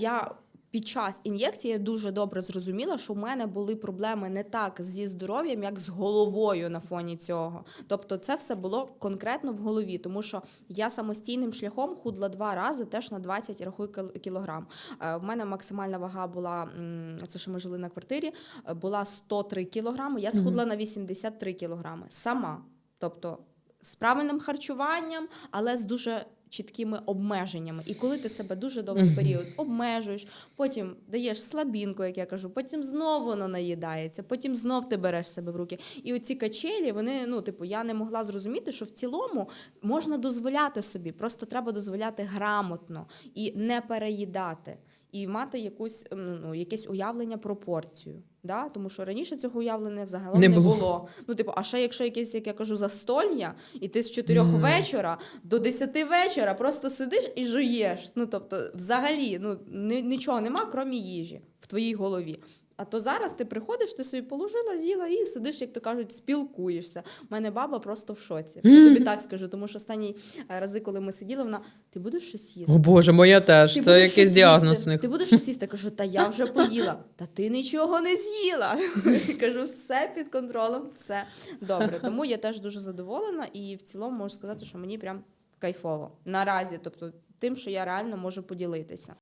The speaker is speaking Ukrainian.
Я під час ін'єкції дуже добре зрозуміла, що в мене були проблеми не так зі здоров'ям, як з головою на фоні цього. Тобто, це все було конкретно в голові, тому що я самостійним шляхом худла два рази, теж на 20 рахуй кілограм. Е, В мене максимальна вага була це, що ми жили на квартирі, е, була 103 кілограми. Я схудла на 83 кілограми сама. Тобто з правильним харчуванням, але з дуже чіткими обмеженнями. І коли ти себе дуже довгий період обмежуєш, потім даєш слабінку, як я кажу, потім знову воно наїдається, потім знов ти береш себе в руки. І оці качелі, вони, ну, типу, я не могла зрозуміти, що в цілому можна дозволяти собі, просто треба дозволяти грамотно і не переїдати. І мати якусь ну, якесь уявлення пропорцію. Да? Тому що раніше цього уявлення взагалі Не не, було. було. Ну, типу, а ще якщо якесь, як я кажу, застолья, і ти з 4 вечора до 10 вечора просто сидиш і жуєш. Ну, тобто, взагалі, ну, нічого нема, крім їжі в твоїй голові. А то зараз ти приходиш, ти собі положила, з'їла і сидиш, як то кажуть, спілкуєшся. У мене баба просто в шоці. Я тобі так скажу, тому що останні е, рази, коли ми сиділи, вона ти будеш щось їсти? О Боже, моя теж. Ти Це якийсь діагноз їсти? Ти будеш щось їсти? Кажу, та я вже поїла. Та ти нічого не з'їла. Кажу, все під контролем, все добре. Тому я теж дуже задоволена і в цілому можу сказати, що мені прям кайфово наразі. Тобто тим, що я реально можу поділитися.